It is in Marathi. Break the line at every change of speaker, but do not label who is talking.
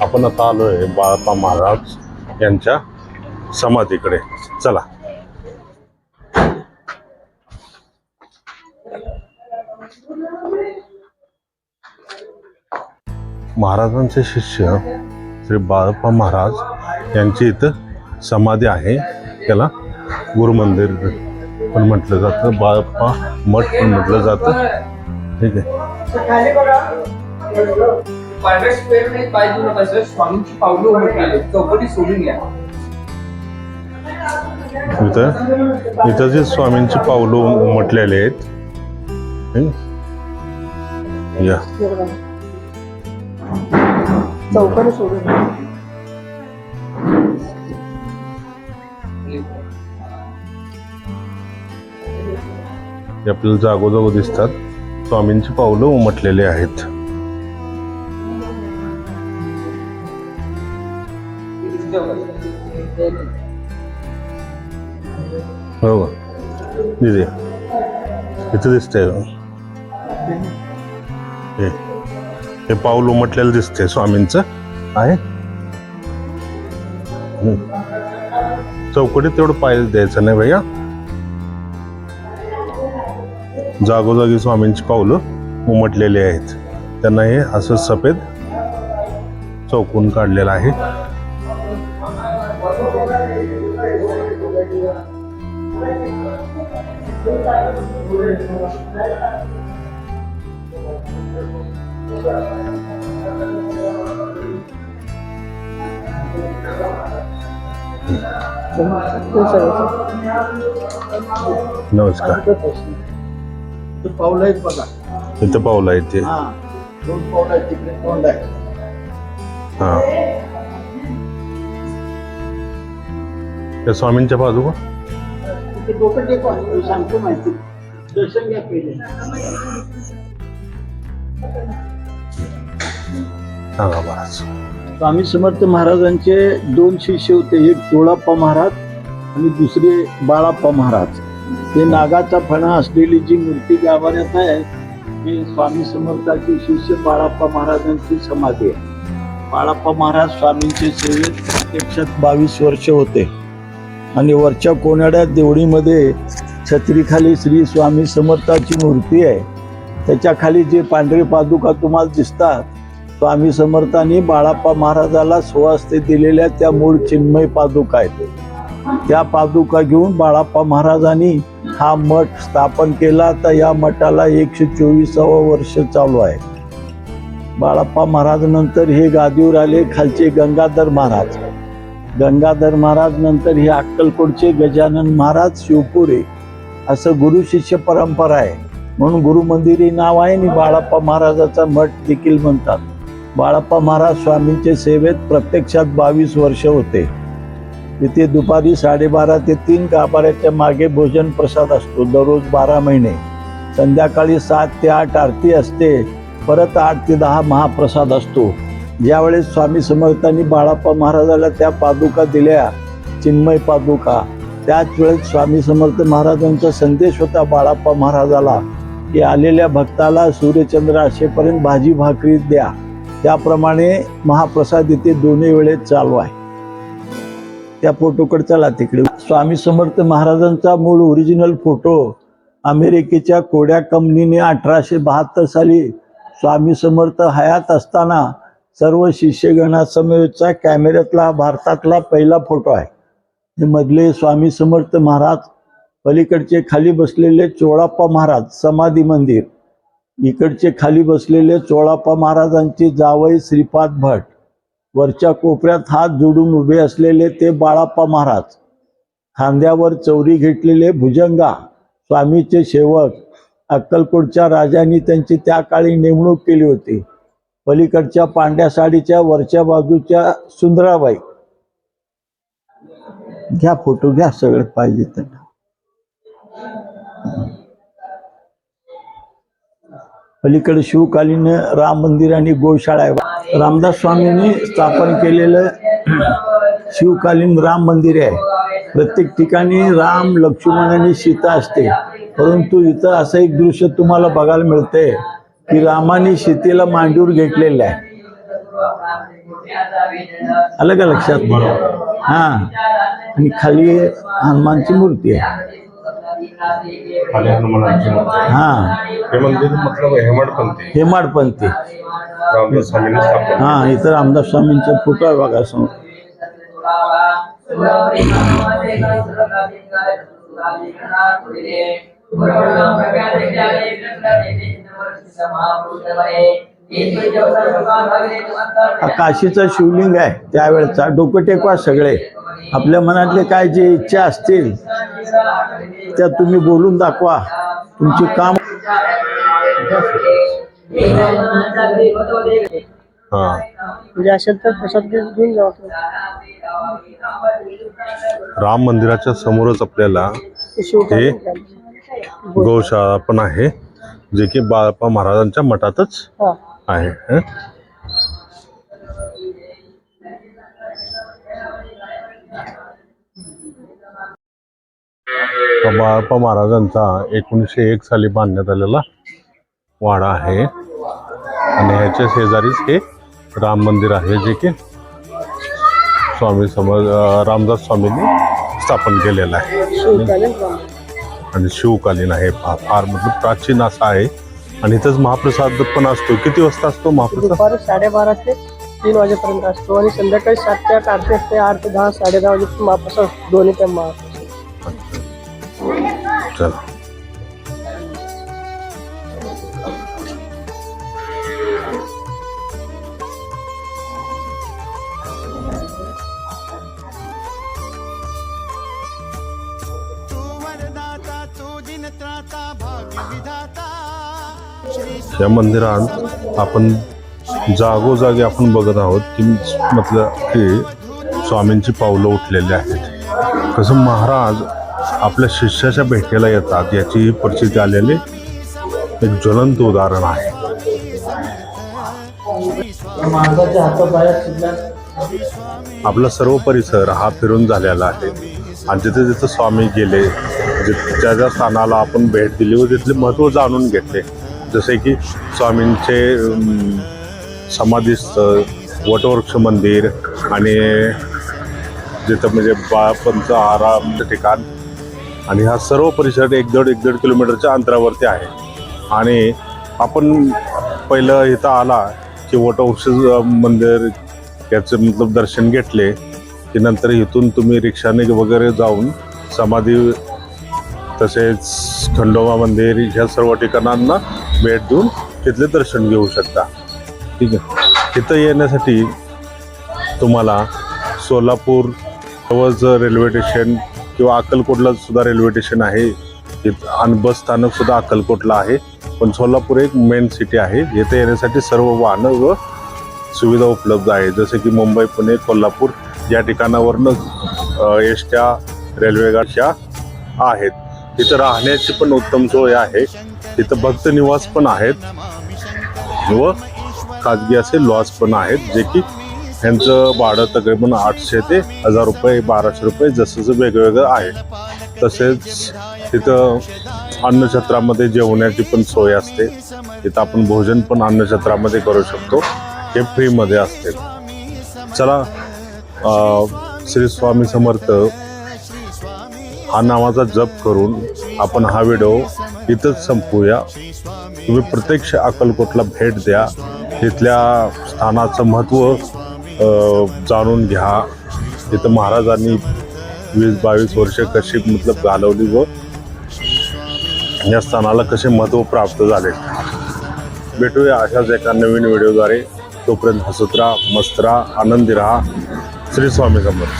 आपण आता आलोय बाळपा महाराज यांच्या समाधीकडे. चला. महाराजांचे शिष्य श्री बाळप्पा महाराज यांची इथं समाधी आहे. त्याला गुरुमंदिर पण म्हटलं जातं बाळप्पा मठ पण म्हटलं जातं ठीक आहे
स्वामींची पावलं. चौकटी सोडून घ्या
इथं इथं जे स्वामींची पावलं उमटलेले आहेत हं? या
चौकडी सोडून
हे आपल्याला जागोजागो दिसतात स्वामींची पावलं उमटलेले आहेत. हो का? इथं दिसतंय हे हे पाऊल उमटलेलं दिसतंय स्वामींचं. आहे? चौकटीत तेवढं पाय द्यायचं नाही भैया. जागोजागी स्वामींची पावलं उमटलेली आहेत. त्यांना हे असं सफेद चौकून काढलेलं आहे. नमस्कार.
ते पाऊल आहेत बघा.
इथं पावलं आहे ते.
हा दोन पाऊल आहेत तिकडे तोंड आहे.
हा. त्या स्वामींच्या बाजू का?
तिथे डोकं टेकवा मी सांगतो माहिती. दर्शन घ्या पहिले.
सांगा महाराज.
स्वामी समर्थ महाराजांचे दोन शिष्य होते एक चोळाप्पा महाराज आणि दुसरे बाळाप्पा महाराज. ते नागाचा फणा असलेली जी मूर्ती गाभाऱ्यात आहे ते स्वामी समर्थाची शिष्य बाळाप्पा महाराजांची समाधी आहे. बाळाप्पा महाराज स्वामींचे सेवेत प्रत्यक्षात बावीस वर्ष होते. आणि वरच्या कोनाड्या देवळीमध्ये छत्रीखाली श्री स्वामी समर्थाची मूर्ती आहे. त्याच्याखाली जे पांढरे पादुका तुम्हाला दिसतात स्वामी समर्थांनी बाळाप्पा महाराजाला सुवास्ते दिलेल्या त्या मूळ चिन्मय पादुका आहेत. त्या पादुका घेऊन बाळाप्पा महाराजांनी हा मठ स्थापन केला. तर या मठाला एकशे चोवीसावं वर्ष चालू आहे. बाळाप्पा महाराज नंतर हे गादीवर आले. खालचे गंगाधर महाराज. गंगाधर महाराज नंतर हे अक्कलकोटचे गजानन महाराज शिवपुरे. असं गुरु शिष्य परंपरा आहे. म्हणून गुरु मंदिर नाव आहे आणि बाळाप्पा महाराजाचा मठ देखील म्हणतात. बाळाप्पा महाराज स्वामींचे सेवेत प्रत्यक्षात बावीस वर्ष होते. तिथे दुपारी साडेबारा ते तीन गाभाऱ्याच्या मागे भोजन प्रसाद असतो. दररोज बारा महिने. संध्याकाळी सात ते आठ आरती असते. परत आठ ते दहा महाप्रसाद असतो. ज्यावेळेस स्वामी समर्थांनी बाळाप्पा महाराजाला त्या पादुका दिल्या चिन्मय पादुका त्याच वेळेस स्वामी समर्थ महाराजांचा संदेश होता बाळाप्पा महाराजाला की आलेल्या भक्ताला सूर्यचंद्र असेपर्यंत भाजी भाकरी द्या. त्याप्रमाणे महाप्रसाद इथे दोन्ही वेळेत चालू आहे. त्या फोटोकडे चला तिकडे. स्वामी समर्थ महाराजांचा मूळ ओरिजिनल फोटो अमेरिकेच्या कोड्या कंपनीने अठराशे बहात्तर साली स्वामी समर्थ हयात असताना सर्व शिष्यगणासमवेतचा कॅमेऱ्यातला भारतातला पहिला फोटो आहे. हे मधले स्वामी समर्थ महाराज पलीकडचे खाली बसलेले चोळाप्पा महाराज समाधी मंदिर. इकडचे खाली बसलेले चोळाप्पा महाराजांचे जावई श्रीपाद भट. वरच्या कोपऱ्यात हात जोडून उभे असलेले ते बाळाप्पा महाराज. खांद्यावर चौरी घेतलेले भुजंगा स्वामीचे सेवक अक्कलकोटच्या राजांनी त्यांची त्या काळी नेमणूक केली होती. पलीकडच्या पांढऱ्या साडीच्या वरच्या बाजूच्या सुंदराबाई. घ्या फोटो घ्या सगळे पाहिजे त्यांना. पलीकडे शिवकालीन राम मंदिर आणि गोशाळा आहे. रामदास स्वामींनी स्थापन केलेलं शिवकालीन राम मंदिर आहे. प्रत्येक ठिकाणी राम लक्ष्मण आणि सीता असते. परंतु इथं असं एक दृश्य तुम्हाला बघायला मिळतंय की रामाने सीतेला मांडीवर घेतलेलं आहे. आलं का लक्षात? हा. आणि खाली हनुमानची मूर्ती आहे.
खाली हनुमानाची मूर्ती.
हा.
हे मंदिर मतलब हेमाडपंथी
हेमाडपंथी
रामदास स्वामींनी स्थापन
हा इथं रामदास स्वामींचा फोटो आहे बघा हा काशीचा शिवलिंग आहे त्यावेळेचा. डोकं टेकवा सगळे. आपल्या मनातले काय जे इच्छा असतील त्या तुम्ही बोलून दाखवा. तुमची काम
हा.
म्हणजे असेल तर प्रसाद घेऊन जावा.
राम मंदिराच्या समोरच आपल्याला हे गौशाळा पण आहे जे की बाळप्पा महाराजांच्या मठातच आहे हं? हा बाळप्पा महाराजांचा एकोणीसशे एक साली बांधण्यात आलेला वाडा आहे. आणि ह्याच्या शेजारीच हे राम मंदिर आहे जे की स्वामी समज रामदास स्वामींनी स्थापन केलेलं आहे. आणि शिवकालीन आहे. फार फार मतलब प्राचीन असा आहे. आणि इथंच महाप्रसाद पण असतो. किती वाजता असतो महाप्रसाद?
साडेबारा ते तीन वाजेपर्यंत असतो. आणि संध्याकाळी सात ते आठ आठ ते आठ ते दहा साडे दहा वाजेपर्यंत महाप्रसाद दोन्ही टाइम महाप्रसाद
चला. या मंदिरात आपण जागोजागी आपण बघत आहोत की मतलब की स्वामींची पावलं उठलेली आहेत. कसं महाराज आपल्या शिष्याच्या भेटीला येतात याची परिस्थिती आलेली एक ज्वलंत उदाहरण आहे. आपला सर्व परिसर हा फिरून झालेला आहे. आणि जिथे जिथे स्वामी गेले ज्या ज्या स्थानाला आपण भेट दिली व तिथले महत्त्व जाणून घेतले जसे की स्वामींचे समाधीस्थळ वटवृक्ष मंदिर आणि जिथं म्हणजे बाळपंच आरामचं ठिकाण आणि हा सर्व परिसर एक दीड एक दीड किलोमीटरच्या अंतरावरती आहे. आणि आपण पहिलं इथं आला की वटवृक्ष मंदिर याचं मतलब दर्शन घेतले की नंतर इथून तुम्ही रिक्षाने वगैरे जाऊन समाधी तसेच खंडोबा मंदिर ह्या सर्व ठिकाणांना भेट देऊन तिथले दर्शन घेऊ शकता. ठीक आहे? तिथं येण्यासाठी तुम्हाला सोलापूर जवळच रेल्वे स्टेशन किंवा अक्कलकोटला सुद्धा रेल्वे स्टेशन आहे. इथं आणि बस स्थानक सुद्धा अक्कलकोटला आहे. पण सोलापूर एक मेन सिटी आहे. येथे येण्यासाठी सर्व वाहनं व सुविधा उपलब्ध आहे जसे की मुंबई पुणे कोल्हापूर या ठिकाणावरनं एसट्या रेल्वेगाड्या आहेत. तिथं राहण्याची पण उत्तम सोय आहे. तिथं भक्त निवास पण आहेत. व खाजगी असे लॉज पण आहेत. जे की यांचं भाडं तकरीबन आठशे ते हजार रुपये बाराशे रुपये जसं जसं वेगवेगळं आहे तसेच तिथं अन्नछत्रामध्ये जेवण्याची पण सोय असते. तिथं आपण भोजन पण अन्नछत्रामध्ये करू शकतो. हे फ्रीमध्ये असते. चला श्री स्वामी समर्थ हा नावाचा जप करून आपण हा व्हिडिओ इथंच संपवूया तुम्ही प्रत्यक्ष अक्कलकोटला भेट द्या. तिथल्या स्थानाचं महत्त्व जाणून घ्या. तिथं महाराजांनी वीस बावीस वर्ष कशी मतलब घालवली व या स्थानाला कसे महत्त्व प्राप्त झाले. भेटूया अशाच एका नवीन व्हिडिओद्वारे. तोपर्यंत हसत राहा मस्त राहा आनंदी राहा. श्री स्वामी समर्थ.